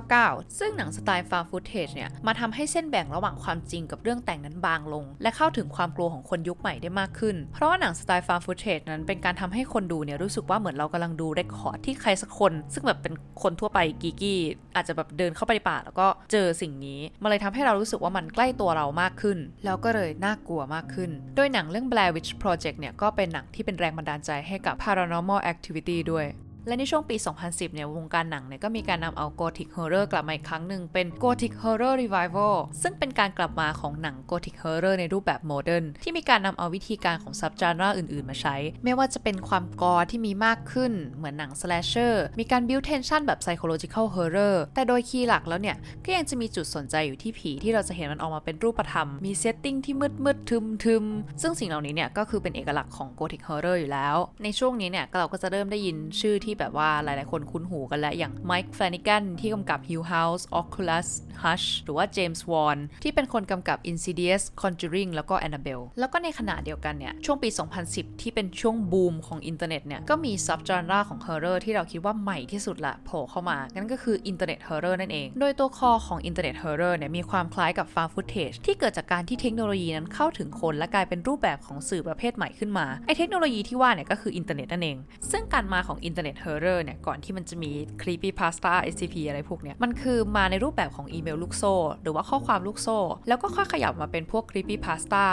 1999 ซึ่งหนังสไตล์ found footage เนี่ยมาทำให้เส้นแบ่งระหว่างความจริงกับเรื่องแต่งนั้นบางลงและเข้าถึงความกลัวของคนยุคใหม่ได้มากขึ้น เพราะว่าหนังสไตล์ found footage นั้นเป็นการทำให้คนดูเนี่ยรู้สึกว่าเหมือนเรากำลังดูเรคคอร์ดที่ใครสักคน ซึ่งแบบเป็นคนทั่วไปกีกี้อาจจะแบบเดินเข้าไปในป่าแล้วก็เจอสิ่งนี้มันเลยทำให้เรารู้สึกว่ามันใกล้ตัวเรามากขึ้น แล้วก็เลยน่ากลัวมากขึ้น โดยหนังเรื่อง Blair Witch Project เนี่ยก็เป็นหนังที่เป็นแรงบันดาลใจให้กับ Paranormal Activity ด้วย และในช่วงปี 2010 เนี่ยวงการหนังเนี่ยก็มีการนำเอา Gothic Horror กลับมาอีกครั้งหนึ่งเป็น Gothic Horror Revival ซึ่งเป็นการกลับมาของหนัง Gothic Horror ในรูปแบบโมเดิร์นที่มีการนำเอาวิธีการของซับจาร์อื่นๆ มาใช้ ไม่ว่าจะเป็นความกอที่มีมากขึ้นเหมือนหนัง slasher มีการ build tension แบบ psychological horror แต่โดยคีย์หลักแล้วเนี่ยก็ยังจะมีจุดสนใจอยู่ที่ผีที่เราจะเห็นมันออกมาเป็นรูปธรรม มีเซตติ้งที่มืดมืดทึมทึมซึ่งสิ่งเหล่านี้เนี่ยก็คือเป็นเอกลักษณ์ของ Gothic Horror อยู่แล้ว ในช่วงนี้เนี่ยเราก็จะเริ่มได้ยินชื่อที่แบบว่าหลายๆ คนคุ้นหูกันแล้ว อย่าง Mike Flanagan ที่กำกับ Hill House Oculus Hush หรือว่า James Wan ที่เป็นคนกำกับ Insidious Conjuring แล้วก็ Annabelle แล้วก็ในขณะเดียวกันเนี่ย ช่วงปี 2010 ที่เป็นช่วงบูมของอินเทอร์เน็ตเนี่ย ก็มี sub genre ของ horror ที่เราคิดว่าใหม่ที่สุดละโผล่เข้ามา นั่นก็คือ Internet Horror นั่นเอง โดยตัวคอของ Internet Horror เนี่ยมีความคล้ายกับ found footage ที่เกิดจากการที่เทคโนโลยีนั้นเข้าถึงคน และกลายเป็นรูปแบบของสื่อประเภทใหม่ขึ้นมาไอเทคโนโลยีที่ว่าเนี่ยก็คืออินเทอร์เน็ตนั่นเองซึ่งการมาของ Internet Horror เนี่ยก่อนที่มันจะมี creepy pasta SCP อะไรพวกเนี้ยมันคือมาในรูปแบบของอีเมลลูกโซ่ หรือว่าข้อความลูกโซ่ แล้วก็ค่อยขยับมาเป็นพวก creepy pasta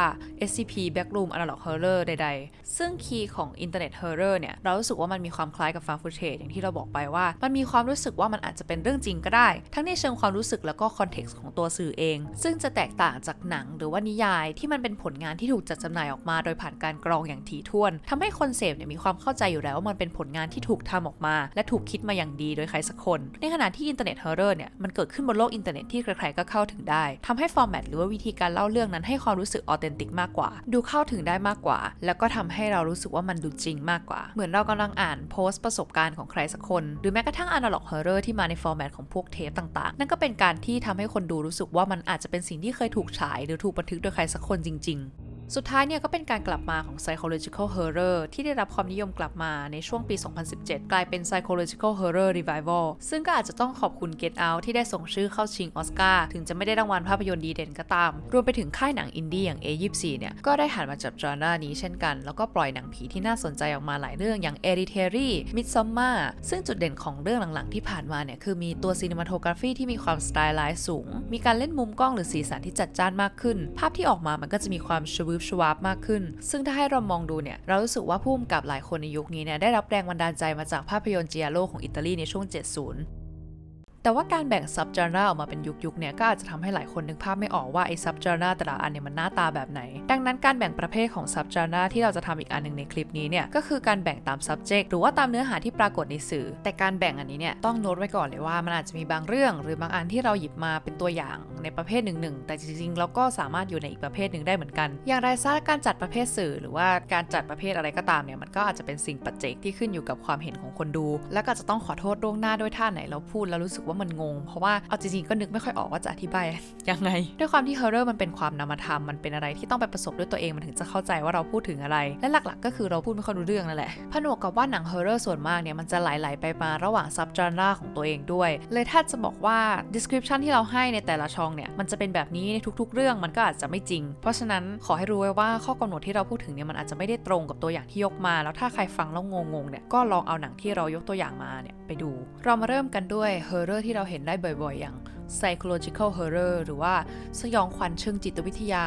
SCP backroom analog horror ใด ๆ ซึ่งคีย์ของ Internet Horror เนี่ยเรารู้สึกว่ามันมีความคล้ายกับ found footage อย่างที่เราบอกไปว่า มันมีความรู้สึกว่ามันอาจจะเป็นเรื่องจริงก็ได้ ทั้งในเชิงความรู้สึกแล้วก็ context ของตัวสื่อเอง ซึ่งจะแตกต่างจากหนังหรือว่านิยายที่มันเป็นผลงานที่ถูกจัดจำหน่ายออกมา โดยผ่านการกรองอย่างถี่ถ้วนทำให้คนเสพเนี่ยมีความเข้าใจอยู่แล้วว่ามันเป็นผลงานที่ถูกทำออกมา และถูกคิดมาอย่างดีโดยใครสักคน ในขณะที่อินเทอร์เน็ตฮอร์เรอร์เนี่ยมันเกิดขึ้นบนโลกอินเทอร์เน็ตที่ใครๆก็เข้าถึงได้ทำให้ฟอร์แมตหรือว่าวิธีการเล่าเรื่องนั้นให้ความรู้สึกออเทนติกมากกว่า ดูเข้าถึงได้มากกว่า แล้วก็ทำให้เรารู้สึกว่ามันดูจริงมากกว่า เหมือนเรากำลังอ่านโพสต์ประสบการณ์ของใครสักคน หรือแม้กระทั่งอนาล็อกฮอร์เรอร์ที่มาในฟอร์แมตของพวกเทปต่างๆ นั่นก็เป็นการที่ทำให้คนดูรู้สึกว่ามันอาจจะเป็นสิ่งที่เคยถูกฉาย หรือถูกบันทึกโดยใครสักคนจริง ๆ สุดท้ายเนี่ยก็เป็นการกลับมาของ psychological horror ที่ได้รับความนิยมกลับมาในช่วงปี 2017 กลายเป็น psychological horror revival ซึ่งก็อาจจะต้องขอบคุณ Get Out ที่ได้ส่งชื่อเข้าชิงออสการ์ถึงจะไม่ได้รางวัลภาพยนตร์ดีเด่นก็ตาม รวมไปถึงค่ายหนังอินดี้อย่าง A24 เนี่ย ก็ได้หันมาจับจอร์นานี้เช่นกัน แล้วก็ปล่อยหนังผีที่น่าสนใจออกมาหลายเรื่องอย่าง Hereditary Midsommar ซึ่งจุดเด่นของเรื่องหลังๆที่ผ่านมาเนี่ยคือมีตัว cinematography ที่มีความสไตล์ไลซ์สูง มีการเล่นมุมกล้องหรือสีสันที่จัดจ้านมากขึ้น ภาพที่ออกมามันก็จะมีความชวืบชวาบมากขึ้น ซึ่งถ้าให้เรามองดูเนี่ย เรารู้สึกว่าผู้กำกับหลายคนในยุคนี้เนี่ยได้รับแรงบันดาลใจมาจากภาพยนตร์จิอาโลของอิตาลีในช่วง 70 แต่ว่าการแบ่งซับจาร์นาออกมาเป็นยุคๆเนี่ยก็อาจจะทำให้หลายคนนึกภาพไม่ออกว่าไอ้ซับจาร์นาแต่ละอันเนี่ยมันหน้าตาแบบไหน ดังนั้นการแบ่งประเภทของซับจาร์นาที่เราจะทำอีกอันหนึ่งในคลิปนี้เนี่ยก็คือการแบ่งตาม subject หรือว่าตามเนื้อหาที่ปรากฏในสื่อ แต่การแบ่งอันนี้เนี่ยต้องโน้ตไว้ก่อนเลยว่ามันอาจจะมีบางเรื่อง หรือบางอันที่เราหยิบมาเป็นตัวอย่างในประเภทหนึ่งๆแต่จริงๆเราก็สามารถอยู่ในอีกประเภทหนึ่งได้เหมือนกัน อย่างไรซะการจัดประเภทสื่อ หรือว่าการจัดประเภทอะไรก็ตามเนี่ยมันก็อาจจะเป็นสิ่งปัจเจกที่ขึ้นอยู่กับความเห็นของคนดู และก็จะต้องขอโทษล่วงหน้าด้วยท่าไหนเราพูดแล้วรู้สึกว่ามันงง เพราะว่าเอาจริงๆก็นึกไม่ค่อยออกว่าจะอธิบายยังไง ด้วยความที่ฮอร์เรอร์มันเป็นความนามธรรมมันเป็นอะไรที่ต้องไปประสบด้วยตัวเองมันถึงจะเข้าใจว่าเราพูดถึงอะไร และหลักๆ ก็คือเราพูดไม่ค่อยรู้เรื่องนั่นแหละผนวกกับว่าหนังฮอร์เรอร์ส่วนมากเนี่ยมันจะไหลๆไปมาระหว่างซับจาร์นาของตัวเองด้วย เลยถ้าจะบอกว่า description ที่เราให้ในแต่ละช่องเนี่ยมันจะเป็นแบบนี้ในทุก ๆ เรื่องมันก็อาจจะไม่จริง เพราะฉะนั้นขอให้รู้ไว้ว่าข้อกำหนดที่เราพูดถึงเนี่ยมันอาจจะไม่ได้ตรงกับตัวอย่างที่ยกมา แล้วถ้าใครฟังแล้วงงๆเนี่ยก็ลองเอาหนังที่เรายกตัวอย่างมาเนี่ยไปดู เรามาเริ่มกันด้วยฮอร์เรอร์ที่เราเห็นได้บ่อยๆ อย่าง psychological horror หรือว่าสยองขวัญเชิงจิตวิทยา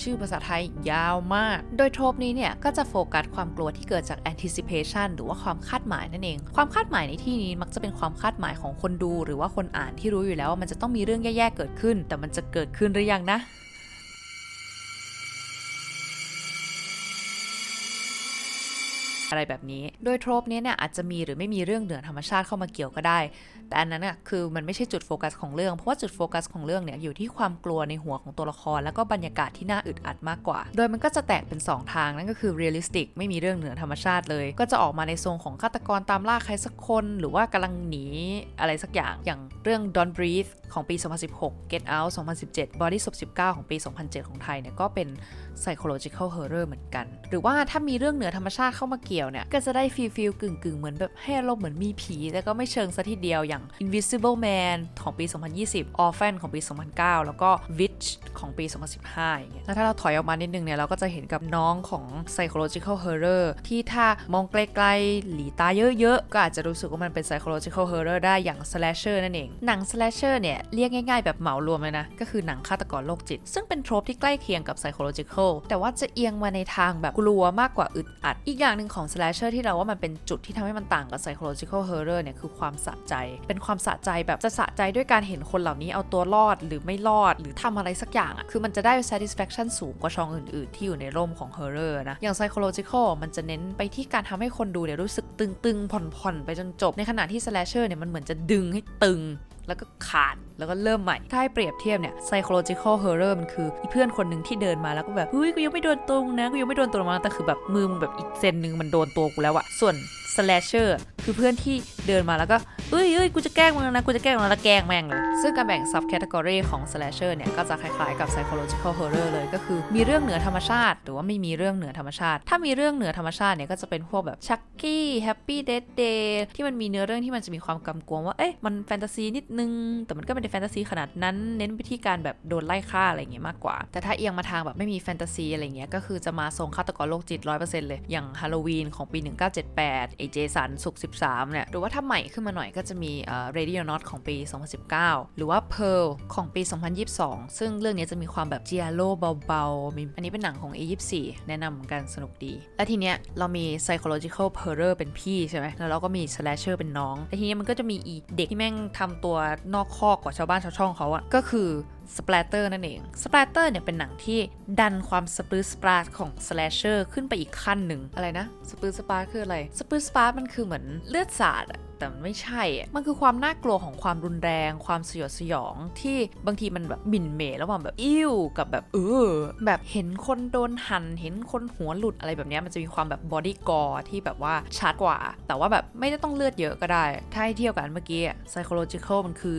ชื่อภาษาไทยยาวมาก โดยโทรปนี้เนี่ย ก็จะโฟกัสความกลัวที่เกิดจาก anticipation หรือว่าความคาดหมายนั่นเอง ความคาดหมายในที่นี้มักจะเป็นความคาดหมายของคนดู หรือว่าคนอ่านที่รู้อยู่แล้วว่ามันจะต้องมีเรื่องแย่ๆเกิดขึ้น แต่มันจะเกิดขึ้นหรือยังนะอะไรแบบนี้ โดยโทรปนี้เนี่ยอาจจะมีหรือไม่มีเรื่องเหนือธรรมชาติเข้ามาเกี่ยวก็ได้ แต่อันนั้นน่ะคือมันไม่ใช่จุดโฟกัสของเรื่อง เพราะว่าจุดโฟกัสของเรื่องเนี่ยอยู่ที่ความกลัวในหัวของตัวละคร แล้วก็บรรยากาศที่น่าอึดอัดมากกว่า โดยมันก็จะแตกเป็น 2 ทางนั่นก็คือเรียลลิสติกไม่มีเรื่องเหนือธรรมชาติเลย ก็จะออกมาในทรงของฆาตกรตามล่าใครสักคน หรือว่ากำลังหนีอะไรสักอย่างอย่างเรื่อง Don't Breathe ของปี 2016 Get Out 2017 Body Shop 19 ของปี 2007 ของไทยเนี่ยก็เป็น psychological horror เหมือนกัน หรือว่าถ้ามีเรื่องเหนือธรรมชาติเข้ามาเกี่ยวเนี่ยก็จะได้ฟีลฟีลกึ่งกึ่งๆเหมือนแบบให้อารมณ์เหมือนมีผีแต่ก็ไม่เชิงซะทีเดียวอย่าง Invisible Man ของปี 2020 Orphan ของปี 2009 แล้วก็ Witch ของปี 2015อย่างเงี้ยแล้วถ้าเราถอยออกมานิดนึงเนี่ย เราก็จะเห็นกับน้องของ psychological horror ที่ถ้ามองไกลๆ หลีตาเยอะๆ ก็อาจจะรู้สึกว่ามันเป็น psychological horror ได้อย่าง slasher นั่นเอง หนัง slasher เนี่ย เรียกง่ายๆ แบบเหมารวมเลยนะ ก็คือหนังฆาตกรโรคจิต ซึ่งเป็นโทรปที่ใกล้เคียงกับ psychological แต่ว่าจะเอียงมาในทางแบบกลัวมากกว่าอึดอัด อีกอย่างหนึ่งของ slasher ที่เราว่ามันเป็นจุดที่ทำให้มันต่างกับ psychological horror เนี่ยคือความสะใจเป็นความสะใจแบบจะสะใจด้วยการเห็นคนเหล่านี้เอาตัวรอดหรือไม่รอดหรือทำอะไรสักอย่างอะคือมันจะได้ satisfaction สูงกว่าช่องอื่นๆ ที่อยู่ในร่มของ horror นะ อย่าง psychological มันจะเน้นไปที่การทำให้คนดูเนี่ยรู้สึกตึงๆผ่อนๆไปจนจบ ในขณะที่ slasher เนี่ยมันเหมือนจะดึงให้ตึงแล้วก็ขาด แล้วก็เริ่มใหม่ ถ้าให้เปรียบเทียบเนี่ย psychological horror มันคือเพื่อนคนหนึ่งที่เดินมาแล้วก็แบบเฮ้ยกูยังไม่โดนตัวมึงนะกูยังไม่โดนตัวมึงนแต่คือแบบมือมึงแบบอีกเซนหนึ่งมันโดนตัวกูแล้วอะส่วน slasher คือเพื่อนที่เดินมาแล้วก็เอ้ยเอ้ยกูจะแกล้งมึงนะกูจะแกล้งมึงแล้วแกล้งแม่งเลย ซึ่งการแบ่ง sub category ของ slasher เนี่ย ก็จะคล้ายๆกับ psychological horror เลย ก็คือมีเรื่องเหนือธรรมชาติ หรือว่าไม่มีเรื่องเหนือธรรมชาติ ถ้ามีเรื่องเหนือธรรมชาติเนี่ย ก็จะเป็นพวกแบบ Chucky Happy Death Day ที่มันมีเนื้อเรื่องที่มันจะมีความกำกวมว่า เอ๊ะมันแฟนตาซีนิดนึง แต่มันก็ไม่ได้แฟนตาซีขนาดนั้น เน้นไปที่การแบบโดนไล่ฆ่าอะไรเงี้ยมากกว่า แต่ถ้าเอียงมาทางแบบไม่มีแฟนตาซีอะไรเงี้ยก็คือจะมาทรงฆาตกรโรคจิต100%เปอร์เซ็นต์เลย อย่างฮาโลวีนของปี 1978ไอเจสันสุก13เนี่ยหรือว่าถ้าใหม่ขึ้นมาหน่อยก็จะมีเอ่อ Radio Not ของปี 2019 หรือว่า Pearl ของปี 2022 ซึ่งเรื่องนี้จะมีความแบบเจียโลเบาๆมีอันนี้เป็นหนังของ A24 แนะนำเหมือนกันสนุกดี และทีเนี้ยเรามี psychological horror เป็นพี่ใช่ไหมแล้วเราก็มี slasher เป็นน้องแต่ทีเนี้ยมันก็จะมีอีเด็กที่แม่งทำตัวนอกคอกว่าชาวบ้านชาวช่องเขาอะก็คือสเปลเตอร์นั่นเองสเปลเตอร์เนี่ยเป็นหนังที่ดันความสปื้อสปาร์ของสแลชเชอร์ขึ้นไปอีกขั้นหนึ่งอะไรนะสปื้อสปาร์คืออะไรสปื้อสปาร์มันคือเหมือนเลือดสาดอะ แต่มันไม่ใช่อะมันคือความน่ากลัวของความรุนแรง ความสยดสยองที่บางทีมันแบบหมิ่นเหม่ระหว่างแบบอิ่วกับแบบเออแบบเห็นคนโดนหัน่นเห็นคนหัวหลุดอะไรแบบนี้มันจะมีความแบบบอดี้กอร์ที่แบบว่าชัดกว่า แต่ว่าแบบไม่ได้ต้องเลือดเยอะก็ได้ ถ้าให้เทียบกันเมื่อกี้ psychological มันคือ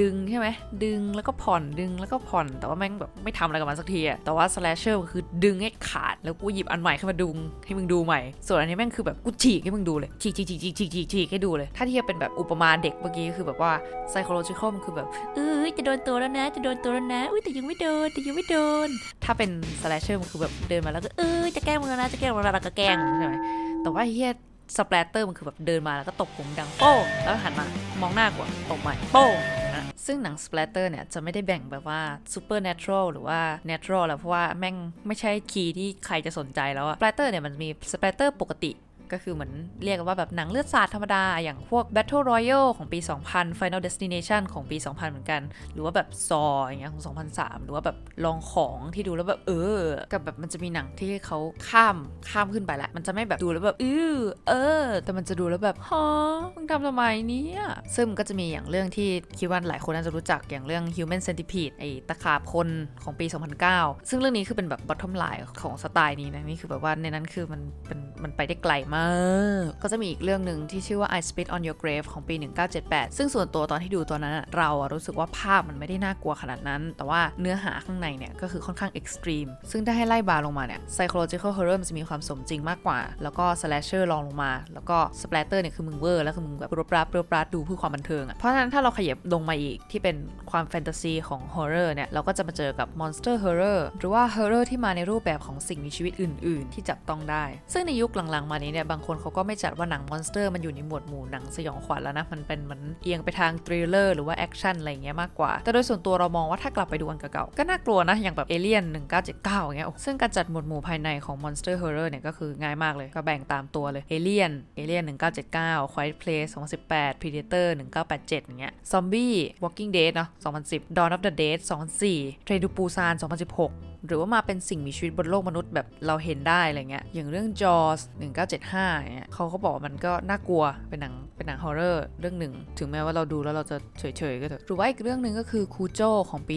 ดึงใช่ไหมดึงแล้วก็ผ่อนดึงแล้วก็ผ่อน แต่ว่าแม่งแบบไม่ทำอะไรกับมันสักทีอะแต่ว่า slasher คือดึงให้ขาด แล้วกูหยิบอันใหม่ขึ้นมาดุงให้มึงดูใหม่ ส่วนอันนี้แม่งคือแบบกูฉีกให้มึงดูเลยฉีกฉีกฉีกฉีกฉีกฉีกฉีกให้ดูเลยถ้าเทียบเป็นแบบอุปมาเด็กเมื่อกี้คือแบบว่า psychological มันคือแบบเอ้ยจะโดนตัวแล้วนะ จะโดนตัวแล้วนะอุ้ยแต่ยังไม่โดนแต่ยังไม่โดน ถ้าเป็น slasher มันคือแบบเดินมาแล้วก็เอ้ยจะแกล้งมึงแล้วนะจะแกล้งมึงแล้วก็แกล้งใช่ไหมแต่ว่าเฮียสเปรตเตอร์มันคือแบบเดินมาแล้วก็ตบผมดังโป้งแล้วหันมามองหน้ากว่าตบใหม่โป้งซึ่งหนัง splatter เนี่ยจะไม่ได้แบ่งแบบว่า supernatural หรือว่า natural แล้วเพราะว่าแม่งไม่ใช่คีย์ที่ใครจะสนใจแล้วอะ splatter เนี่ยมันมี splatter ปกติ ก็คือเหมือนเรียกกันว่าแบบหนังเลือดสาดธรรมดา อย่างพวก Battle Royale ของปี 2000 Final Destination ของปี 2000 เหมือนกัน หรือว่าแบบซออย่างเงี้ยของ 2003 หรือว่าแบบลองของที่ดูแล้วแบบเออ กับแบบมันจะมีหนังที่เขาข้ามข้ามขึ้นไปละ มันจะไม่แบบดูแล้วแบบอือเออ แต่มันจะดูแล้วแบบฮะมึงทำทำไมเนี่ยซึ่งมันก็จะมีอย่างเรื่องที่คิดว่าหลายคนน่าจะรู้จักอย่างเรื่อง Human Centipede ไอตะขาบคนของปี 2009 ซึ่งเรื่องนี้คือเป็นแบบ bottom line ของสไตล์นี้นะนี่คือแบบว่าในนั้นคือมันเป็นมันไปได้ไกลมากก็จะมีอีกเรื่องหนึ่งที่ชื่อว่า I Spit on Your Grave ของปี 1978 ซึ่งส่วนตัวตอนที่ดูตอนนั้นเราอะรู้สึกว่าภาพมันไม่ได้น่ากลัวขนาดนั้น แต่ว่าเนื้อหาข้างในเนี่ยก็คือค่อนข้าง extreme ซึ่งถ้าให้ไล่บาร์ลงมาเนี่ย psychological horror มันจะมีความสมจริงมากกว่า แล้วก็ slasher รองลงมา แล้วก็ splatter เนี่ยคือมึงเวอร์แล้วคือมึงแบบรบรับรบรับดูเพื่อความบันเทิงอะเพราะฉะนั้นถ้าเราขยับลงมาอีกที่เป็นความแฟนตาซีของ horror เนี่ยเราก็จะมาเจอกับ monster horror หรือว่า horror ที่มาในรูปแบบของสิ่งมีชีวิตอื่น ๆ ที่จับต้องได้ ซึ่งในยุคหลังๆมานี้เนี่ยบางคนเขาก็ไม่จัดว่าหนังมอนสเตอร์มันอยู่ในหมวดหมู่หนังสยองขวัญแล้วนะ มันเป็นเหมันเอียงไปทางทริลเลอร์หรือว่าแอคชั่นอะไรเงี้ยมากกว่า แต่โดยส่วนตัวเรามองว่าถ้ากลับไปดูอันเก่าๆ ก็น่ากลัวนะ อย่างแบบเอเลี่ยน1979อย่างเงี้ย ซึ่งการจัดหมวดหมู่ภายในของ Monster Horror เนี่ยก็คือง่ายมากเลย ก็แบ่งตามตัวเลยเอเลี่ยนเอเลี่ยน1979 Quiet Place 2018 Predator 1987อย่างเงี้ย Zombie Walking Dead เนาะ2010 Dawn of the Dead 2004 Train to Busan 2016 หรือว่ามาเป็นสิ่งมีชีวิตบนโลกมนุษย์แบบเราเห็นได้อะไรเงี้ยอย่างเรื่อง Jaws 1975อย่างเงี้ยเขาก็บอกมันก็น่ากลัวเป็นหนังเป็นหนังฮอร์เรอร์เรื่องหนึ่ง ถึงแม้ว่าเราดูแล้วเราจะเฉยๆก็เถอะหรือว่าอีกเรื่องหนึ่งก็คือคูโจของปี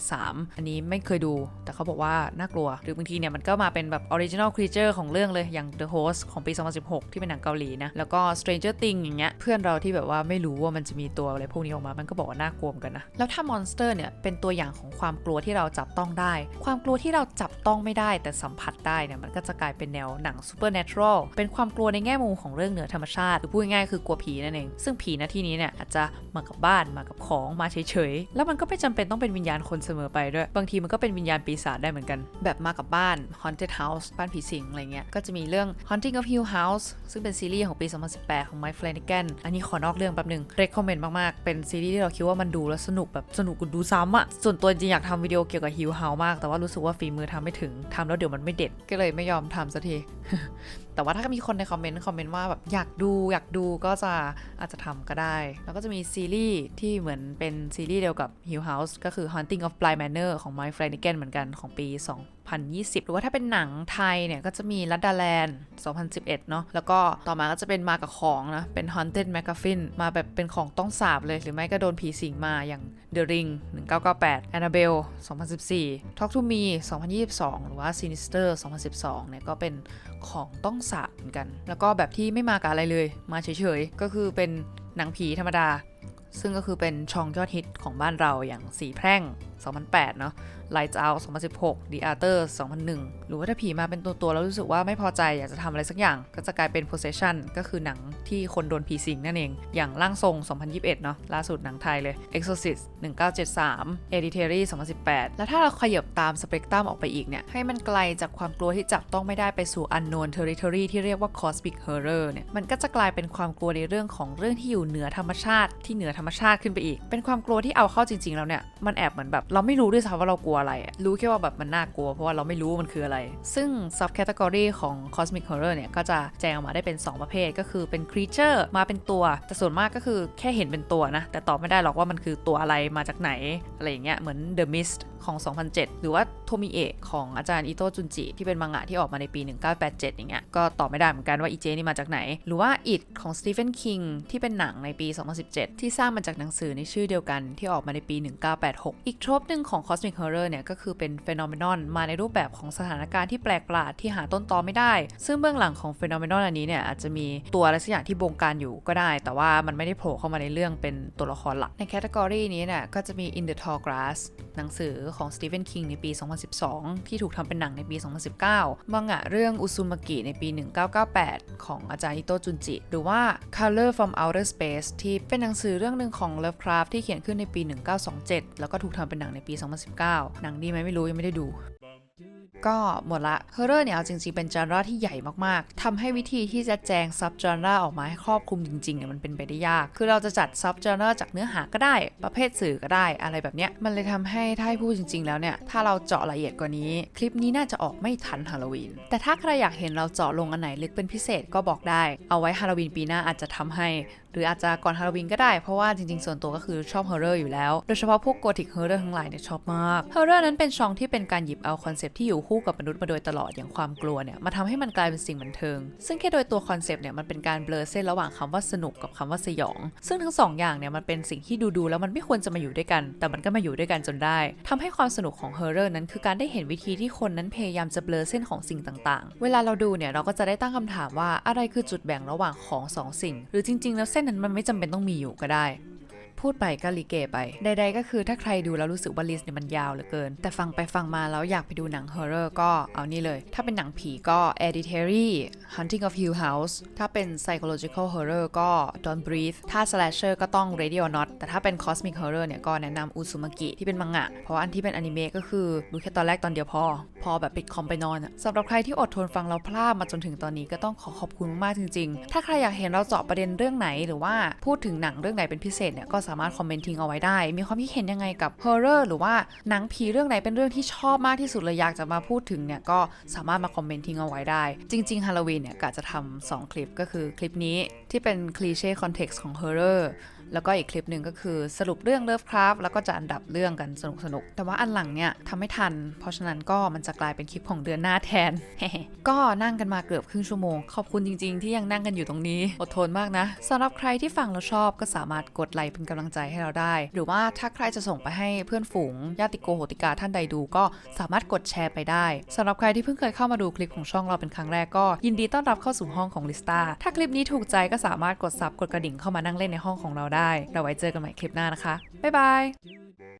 1983 อันนี้ไม่เคยดู แต่เขาบอกว่าน่ากลัว หรือบางทีเนี่ยมันก็มาเป็นแบบออริจินอลครีเจอร์ของเรื่องเลยอย่าง The Host ของปี 2016 ที่เป็นหนังเกาหลีนะแล้วก็ Stranger Things อย่างเงี้ยเพื่อนเราที่แบบว่าไม่รู้ว่ามันจะมีตัวอะไรพวกนี้ออกมามันก็บอกว่าน่ากลัวกันนะแล้วถ้ามอนสเตอร์เนี่ยเป็นตัวอย่างของความกลัวที่เราจับต้องได้ ความกลัวที่เราจับต้องไม่ได้แต่สัมผัสได้เนี่ยมันก็จะกลายเป็นแนวหนัง supernatural เป็นความกลัวในแง่มุมของเรื่องเหนือธรรมชาติหรือพูดง่ายๆคือกลัวผีนั่นเอง ซึ่งผีณที่นี้เนี่ยอาจจะมากับบ้านมากับของมาเฉยๆ แล้วมันก็ไม่จำเป็นต้องเป็นวิญญาณคนเสมอไปด้วย บางทีมันก็เป็นวิญญาณปีศาจได้เหมือนกัน แบบมากับบ้าน haunted house บ้านผีสิงอะไรเงี้ยก็จะมีเรื่อง haunting of Hill House ซึ่งเป็นซีรีส์ของปี 2018 ของ Mike Flanagan อันนี้ขอนอกเรื่องแป๊บนึง recommend มากๆ เป็นซีรีส์ที่เราคิดว่ามันดูแล้วสนุกแบบสนุกดูซ้ำอะส่วนตัวจริงอยากทำวิดีโอเกี่ยวกับ Hill House มากแต่ว่ารู้สึกว่าฝีมือทำไม่ถึงทำแล้วเดี๋ยวมันไม่เด็ดก็เลยไม่ยอมทำสักที แต่ว่าถ้ามีคนในคอมเมนต์คอมเมนต์ว่าแบบอยากดูอยากดูก็จะอาจจะทำก็ได้ แล้วก็จะมีซีรีส์ที่เหมือนเป็นซีรีส์เดียวกับ Hill House ก็คือ Haunting of Bly Manor ของ Mike Flanagan เหมือนกันของปี2020 หรือว่าถ้าเป็นหนังไทยเนี่ยก็จะมีลัดดาแลนด์ 2011 เนาะ แล้วก็ต่อมาก็จะเป็นมากับของนะ เป็น Haunted McGuffin มาแบบเป็นของต้องสาบเลย หรือไม่ก็โดนผีสิงมาอย่าง The Ring 1998 Annabelle 2014 Talk to Me 2022 หรือว่า Sinister 2012 เนี่ยก็เป็นของต้องสาบเหมือนกัน แล้วก็แบบที่ไม่มากับอะไรเลย มาเฉยๆ ก็คือเป็นหนังผีธรรมดา ซึ่งก็คือเป็นช่องยอดฮิตของบ้านเราอย่างสีแพร่ง 2008 เนาะ Lights Out 2016 The Arthur 2001 หรือว่าถ้าผีมาเป็นตัวตัว ๆ แล้วรู้สึกว่าไม่พอใจอยากจะทำอะไรสักอย่าง ก็จะกลายเป็น Possession ก็คือหนังที่คนโดนผีสิงนั่นเอง อย่างร่างทรง 2021 เนาะล่าสุดหนังไทยเลย Exorcist 1973 Hereditary 2018 แล้วถ้าเราขยับตามสเปกตรัมออกไปอีกเนี่ย ให้มันไกลจากความกลัวที่จับต้องไม่ได้ไปสู่ unknown territory ที่เรียกว่า cosmic horror เนี่ย มันก็จะกลายเป็นความกลัวในเรื่องของเรื่องที่อยู่เหนือธรรมชาติ ที่เหนือธรรมชาติขึ้นไปอีก เป็นความกลัวที่เอาเข้าจริงๆแล้วเนี่ย มันแอบเหมือนแบบเราไม่รู้ด้วยซ้ำว่าเรากลัวอะไร รู้แค่ว่าแบบมันน่ากลัว เพราะว่าเราไม่รู้ว่ามันคืออะไร ซึ่ง sub category ของ cosmic horror เนี่ย ก็จะแจงออกมาได้เป็น 2 ประเภท ก็คือเป็น creature มาเป็นตัว แต่ส่วนมากก็คือแค่เห็นเป็นตัวนะ แต่ตอบไม่ได้หรอกว่ามันคือตัวอะไรมาจากไหน อะไรอย่างเงี้ย เหมือน The Mist ของ 2007 หรือว่าโทมิเอะของอาจารย์อิโตจุนจิ ที่เป็นมังงะที่ออกมาในปี 1987 อย่างเงี้ย ก็ตอบไม่ได้เหมือนกันว่าอีเจนี่มาจากไหน หรือว่า It ของสตีเฟนคิงที่เป็นหนังในปี 2017 ที่สร้างมาจากหนังสือในชื่อเดียวกันที่ออกมาในปี 1986 อีกโทรปหนึ่งของ Cosmic Horror เนี่ยก็คือเป็นฟีนอเมนอนมาในรูปแบบของสถานการณ์ที่แปลกประหลาดที่หาต้นตอไม่ได้ ซึ่งเบื้องหลังของฟีนอเมนอนอันนี้เนี่ยอาจจะมีตัวอะไรสักอย่างที่บงการอยู่ก็ได้ แต่ว่ามันไม่ได้โผล่เข้ามาในเรื่องเป็นตัวละครหลักในแคตตากรีนี้เนี่ยก็จะมี In the Tall Grass หนังสือของสตีเฟนคิงในปี 2012 ที่ถูกทำเป็นหนังในปี 2019 มังงะเรื่องอุซุมากิในปี 1998 ของอาจารย์อิโตจุนจิ หรือว่า Color from Outer Space ที่เป็นหนังสือเรื่องหนึ่งของ Lovecraft ที่เขียนขึ้นในปี 1927 แล้วก็ถูกทำเป็นหนังในปี 2019 หนังดีไหมไม่รู้ยังไม่ได้ดูก็หมดละ h o r r o r เนี่ยเอาจริงๆ เป็นจานราที่ใหญ่มากๆทำให้วิธีที่จะแจงซับจานราออกมาให้ครอบคลุมจริงๆเนี่ยมันเป็นไปได้ยาก คือเราจะจัดซับจานราจากเนื้อหาก็ได้ ประเภทสื่อก็ได้ อะไรแบบเนี้ย มันเลยทำให้ถ้าให้พูดจริง ๆ แล้วเนี่ย ถ้าเราเจาะละเอียดกว่านี้ คลิปนี้น่าจะออกไม่ทันฮาโลวีน แต่ถ้าใครอยากเห็นเราเจาะลงอันไหนลึกเป็นพิเศษก็บอกได้ เอาไว้ฮาโลวีนปีหน้าอาจจะทำให้หรืออาจจะก่อนฮาโลวีนก็ได้ เพราะว่าจริงๆ ส่วนตัวก็คือชอบฮอร์เรอร์อยู่แล้ว โดยเฉพาะพวกโกธิกฮอร์เรอร์ทั้งหลายเนี่ยชอบมาก ฮอร์เรอร์นั้นเป็นช่องที่เป็นการหยิบเอาคอนเซปที่อยู่คู่กับมนุษย์มาโดยตลอดอย่างความกลัวเนี่ยมาทำให้มันกลายเป็นสิ่งบันเทิง ซึ่งแค่โดยตัวคอนเซปต์เนี่ยมันเป็นการเบลอเส้นระหว่างคำว่าสนุกกับคำว่าสยอง ซึ่งทั้งสองอย่างเนี่ยมันเป็นสิ่งที่ดูๆแล้วมันไม่ควรจะมาอยู่ด้วยกัน แต่มันก็มาอยู่ด้วยกันจนได้ทำให้ความสนุกของฮอร์เรอร์นั้นคือการได้เห็นวิธีที่คนนั้นพยายามจะเบลอเส้นของสิ่งต่าง ๆ เวลาเราดูเนี่ยเราก็จะได้ตั้งคำถามว่าอะไรคือจุดแบ่งระหว่างของสองสิ่ง หรือจริงๆแล้วเส้นนั้นมันไม่จำเป็นต้องมีอยู่ก็ได้ พูดไปก็ลิเกไป ใดๆก็คือถ้าใครดูแล้วรู้สึกว่าลิสต์เนี่ยมันยาวเหลือเกิน แต่ฟังไปฟังมาแล้วอยากไปดูหนังฮอร์เรอร์ก็เอานี่เลย ถ้าเป็นหนังผีก็ Hereditary Hunting of Hill House ถ้าเป็น psychological horror ก็ Don't Breathe ถ้า slasher ก็ต้อง Radio Not แต่ถ้าเป็น cosmic horror เนี่ยก็แนะนำอุซุมากิที่เป็นมังงะ เพราะว่าอันที่เป็นอนิเมะก็คือดูแค่ตอนแรกตอนเดียวพอ พอแบบปิดคอมไปนอนอะสำหรับใครที่อดทนฟังเราพลาดมาจนถึงตอนนี้ก็ต้องขอขอบคุณมากจริง ๆ ถ้าใครอยากเห็นเราเจาะประเด็นเรื่องไหนหรือว่าพูดถึงหนังเรื่องไหนเป็นพิเศษเนี่ยก็สามารถคอมเมนต์ทิ้งเอาไว้ได้ มีความคิดเห็นยังไงกับฮอร์เรอร์หรือว่าหนังผีเรื่องไหนเป็นเรื่องที่ชอบมากที่สุดเลยอยากจะมาพูดถึงเนี่ยก็สามารถมาคอมเมนต์ทิ้งเอาไว้ได้ จริงๆฮาโลวีนเนี่ยกะจะทำสองคลิปก็คือคลิปนี้ที่เป็นคลีเช่คอนเท็กซ์ของฮอร์เรอร์ แล้วก็อีกคลิปหนึ่งก็คือสรุปเรื่องเลิฟคราฟแล้วก็จะอันดับเรื่องกันสนุกสนุกแต่ว่าอันหลังเนี่ยทำไม่ทัน เพราะฉะนั้นก็มันจะกลายเป็นคลิปของเดือนหน้าแทน ก็นั่งกันมาเกือบครึ่งชั่วโมง ขอบคุณจริงๆ ที่ยังนั่งกันอยู่ตรงนี้ อดทนมากนะสำหรับใครที่ฟังแล้วชอบก็สามารถกดไลค์เป็นกำลังใจให้เราได้ หรือว่าถ้าใครจะส่งไปให้เพื่อนฝูงญาติโกโหติกาท่านใดดูก็สามารถกดแชร์ไปได้สำหรับใครที่เพิ่งเคยเข้ามาดูคลิปของช่องเราเป็นครั้งแรกก็ยินดีต้อนรับเข้าสู่ห้องของลิสตาถ้าคลิปนี้ถูกใจก็สามารถกดซับกดกระดิ่งเข้ามานั่งเล่นในห้องของเราได้ เราไว้เจอกันใหม่คลิปหน้านะคะ บ๊ายบาย